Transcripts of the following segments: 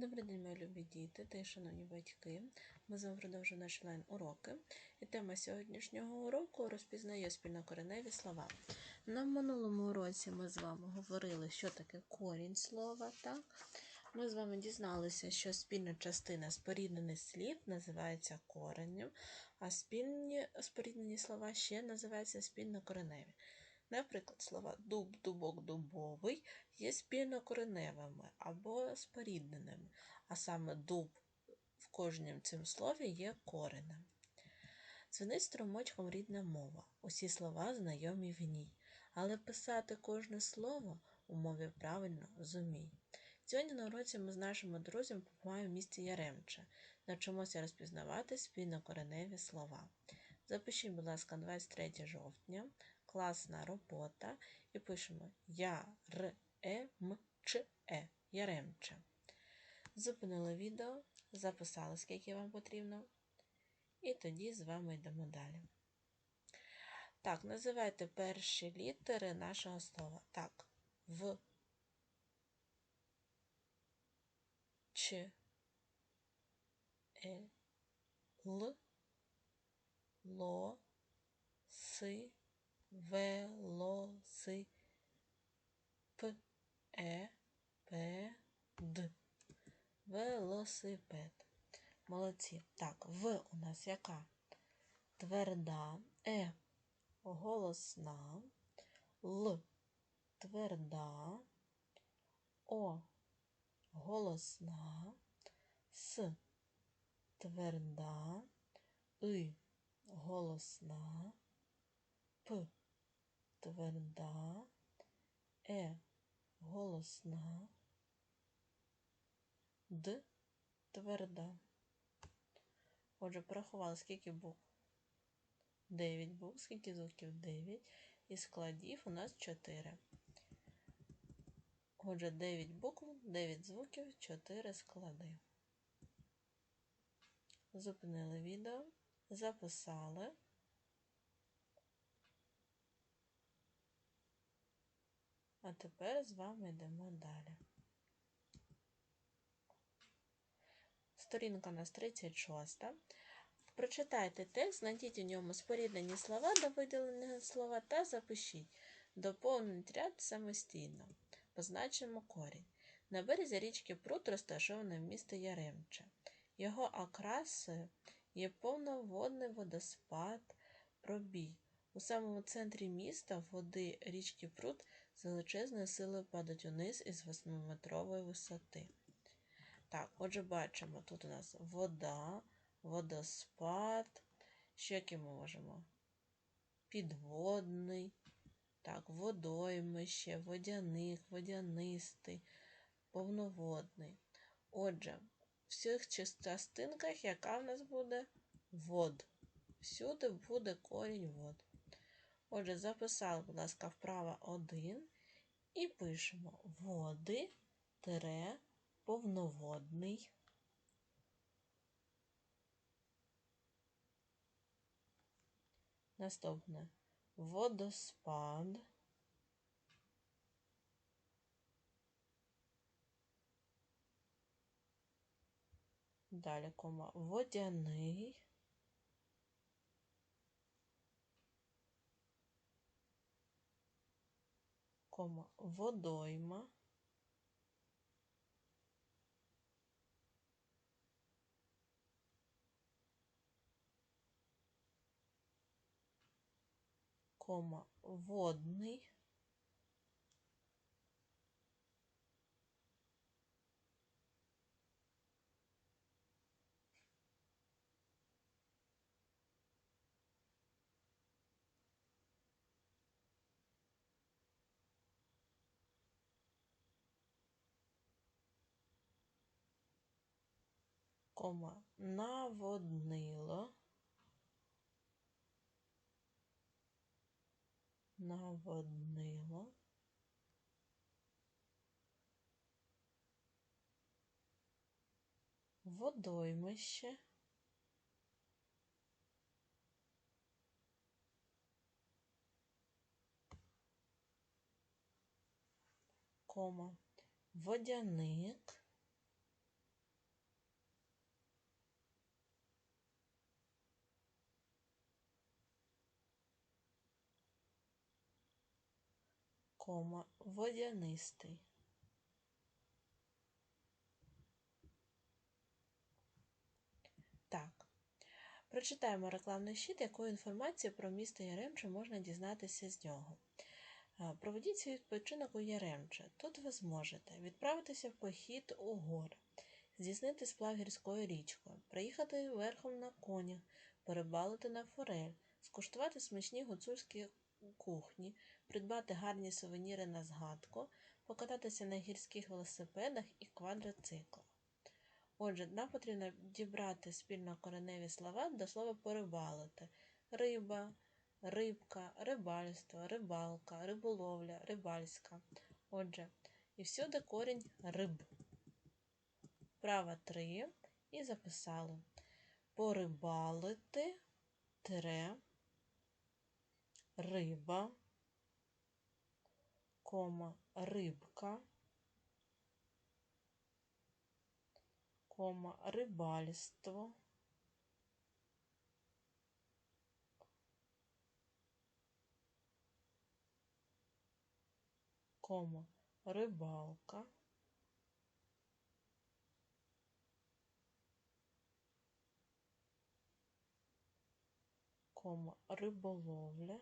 Добрий день, мої любі діти та й шановні батьки. Ми з вами продовжуємо наші лайн-уроки. І тема сьогоднішнього уроку розпізнає спільнокореневі слова. На минулому уроці ми з вами говорили, що таке корінь слова. Так? Ми з вами дізналися, що спільна частина споріднених слів називається коренем, а спільні споріднені слова ще називаються спільнокореневі. Наприклад, слова дуб, дубок, дубовий є спільнокореневими або спорідненими, а саме дуб в кожнім цим слові є коренем. Дзвенить струмочком рідна мова, усі слова знайомі в ній, але писати кожне слово у мові правильно зумій. Сьогодні на уроці ми з нашими друзями побуваємо в місті Яремче, навчимося розпізнавати спільнокореневі слова. Запишіть, будь ласка, 23 жовтня, класна робота і пишемо Я-р-е-м-ч-е. Яремче. Зупинили відео, записали, скільки вам потрібно. І тоді з вами йдемо далі. Так, називайте перші літери нашого слова. Так, в, Ч, Е, Л, Ло, Си, велоси, п, е, п, д. Велосипед. Молодці. Так, В у нас яка? Тверда, Е. Голосна, Л. Тверда, О. Голосна, С. Тверда, И. Голосна, П тверда, Е голосна, Д тверда. Отже, порахували, скільки букв? 9 букв, скільки звуків 9. І складів у нас 4. Отже, 9 букв, 9 звуків, 4 склади. Зупинили відео, записали. А тепер з вами йдемо далі. Сторінка у нас 36. Прочитайте текст, знайдіть у ньому споріднені слова до виділеного слова та запишіть. Доповніть ряд самостійно. Позначимо корінь. На березі річки Прут розташоване місто Яремче. Його окрасою є повноводний водоспад пробій. У самому центрі міста води річки Прут з величезною силою падають униз із 8-метрової висоти. Так, отже, бачимо, тут у нас вода, водоспад, що які ми можемо? Підводний, так, водоймище, водяник, водянистий, повноводний. Отже, в всіх частинках, яка в нас буде вод. Всюди буде корінь вод. Отже, записали, будь ласка, вправо 1 і пишемо води тире повноводний. Наступне водоспад. Далі кома водяний. Кома водойма. кома водний. Кома наводнило. наводнило. Водоймище. Кома. Водяник. Кома, водянистий. Так. Прочитаємо рекламний щит, якої інформації про місто Яремче можна дізнатися з нього. Е, Проведіть свій відпочинок у Яремче. Тут ви зможете відправитися в похід у гори, здійснити сплав гірською річкою, приїхати верхом на конях, перебалити на форель, скуштувати смачні гуцульські кухні, придбати гарні сувеніри на згадку, покататися на гірських велосипедах і квадроциклах. Отже, нам потрібно дібрати спільно кореневі слова до слова порибалити. Риба, рибка, рибальство, рибалка, риболовля, рибальська. Отже, і всюди корінь риб. Права три і записали. Порибалити тире риба, кома, рибка, кома, рибальство, кома, рибалка, кома, риболовля,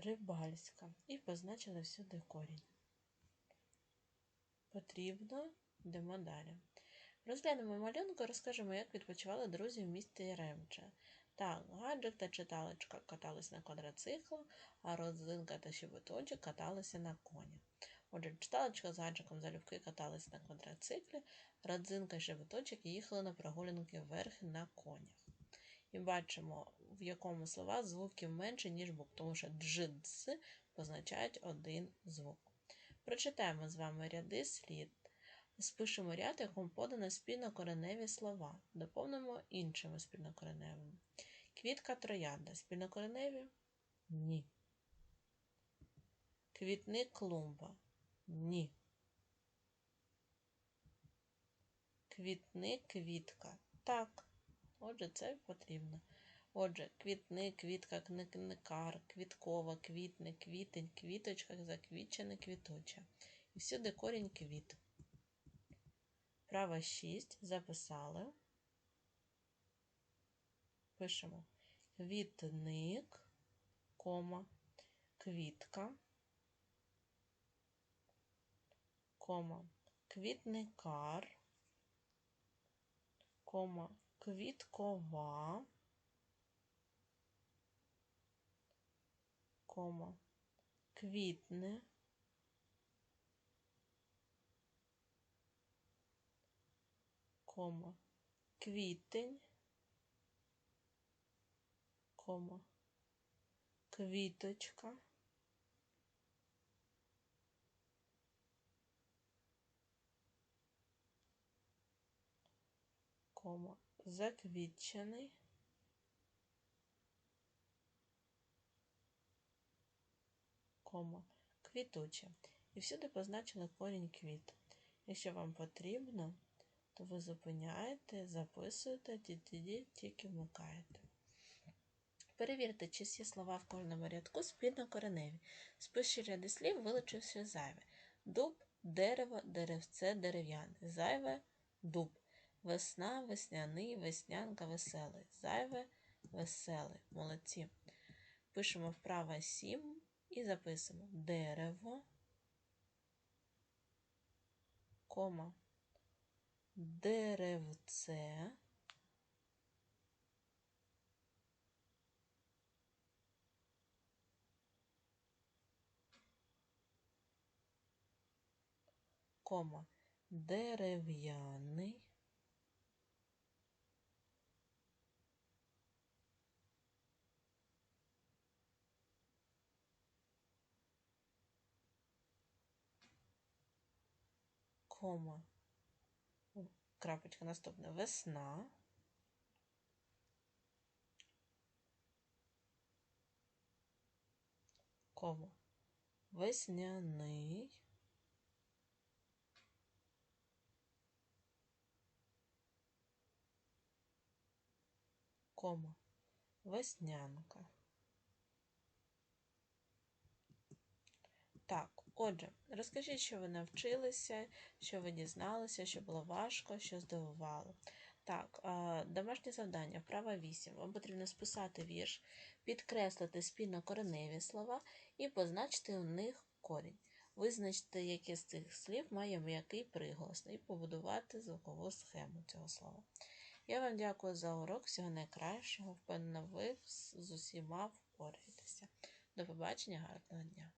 рибальська і позначили всюди корінь. Потрібно, йдемо далі. Розглянемо малюнку, розкажемо, як відпочивали друзі в місті Яремче. Так, гаджик та читалочка катались на квадроциклах, а родзинка та щебеточок каталися на конях. Отже, читалочка з гаджиком залюбки катались на квадроциклі, родзинка і щебеточок їхали на прогулянки вверх на конях. І бачимо, в якому слова звуків менше, ніж букв, тому що джидз позначають один звук. Прочитаємо з вами ряди слід. Спишемо ряд, якому подано спільнокореневі слова. Доповнимо іншими спільнокореневими. Квітка троянда. Спільнокореневі? Ні. Квітник клумба. Ні. Квітник квітка. Так. Отже, це потрібно. Отже, квітник, квітка, кникникар, квіткова, квітник, квітень, квіточка, заквітчене, квіточа. І всюди корінь квіт. Права 6 записали. Пишемо квітник, кома, квітка, кома, квітникар, кома, квіткова, кома, квітне, кома, квітень, кома, квіточка, кома, заквітчений, кома, квітуче. І всюди позначили корінь квіт. Якщо вам потрібно, то ви зупиняєте, записуєте, тоді тільки вмикаєте. Перевірте, чи всі слова в кожному рядку спільно кореневі. Спиші ряди слів, вилучивши зайве. Дуб, дерево, деревце, дерев'яне. Зайве дуб. Весна, весняний, веснянка, веселий. Зайве, веселий. Молодці. Пишемо вправо 7 і записуємо. Дерево, кома, деревце, кома, дерев'яний, кома, крапочка наступна весна, Кому? Весняний. Кома. Веснянка. Так, отже, розкажіть, що ви навчилися, що ви дізналися, що було важко, що здивувало. Так, домашнє завдання, вправа 8. Вам потрібно списати вірш, підкреслити спільно кореневі слова і позначити у них корінь. Визначити, яке з цих слів має м'який приголосний, і побудувати звукову схему цього слова. Я вам дякую за урок. Всього найкращого. Впевнена, ви з усіма впораєтеся. До побачення, гарного дня!